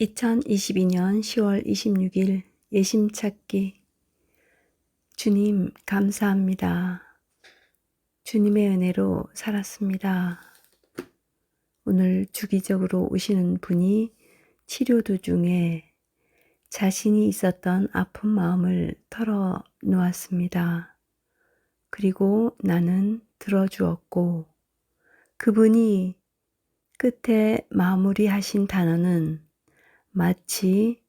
2022년 10월 26일 예심 찾기 주님 감사합니다. 주님의 은혜로 살았습니다. 오늘 주기적으로 오시는 분이 치료 도중에 자신이 있었던 아픈 마음을 털어 놓았습니다. 그리고 나는 들어주었고 그분이 끝에 마무리하신 단어는 마치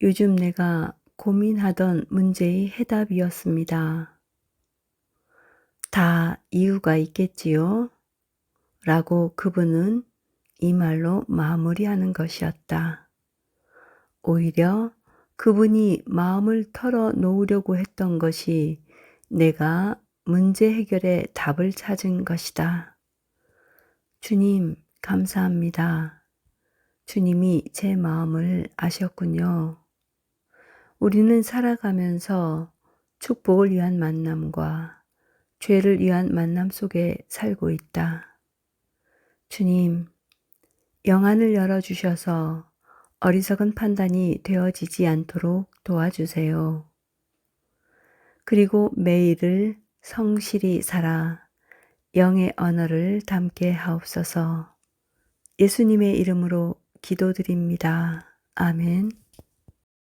요즘 내가 고민하던 문제의 해답이었습니다. 다 이유가 있겠지요? 라고 그분은 이 말로 마무리하는 것이었다. 오히려 그분이 마음을 털어 놓으려고 했던 것이 내가 문제 해결의 답을 찾은 것이다. 주님, 감사합니다. 주님이 제 마음을 아셨군요. 우리는 살아가면서 축복을 위한 만남과 죄를 위한 만남 속에 살고 있다. 주님, 영안을 열어주셔서 어리석은 판단이 되어지지 않도록 도와주세요. 그리고 매일을 성실히 살아 영의 언어를 담게 하옵소서 예수님의 이름으로 기도드립니다. 아멘.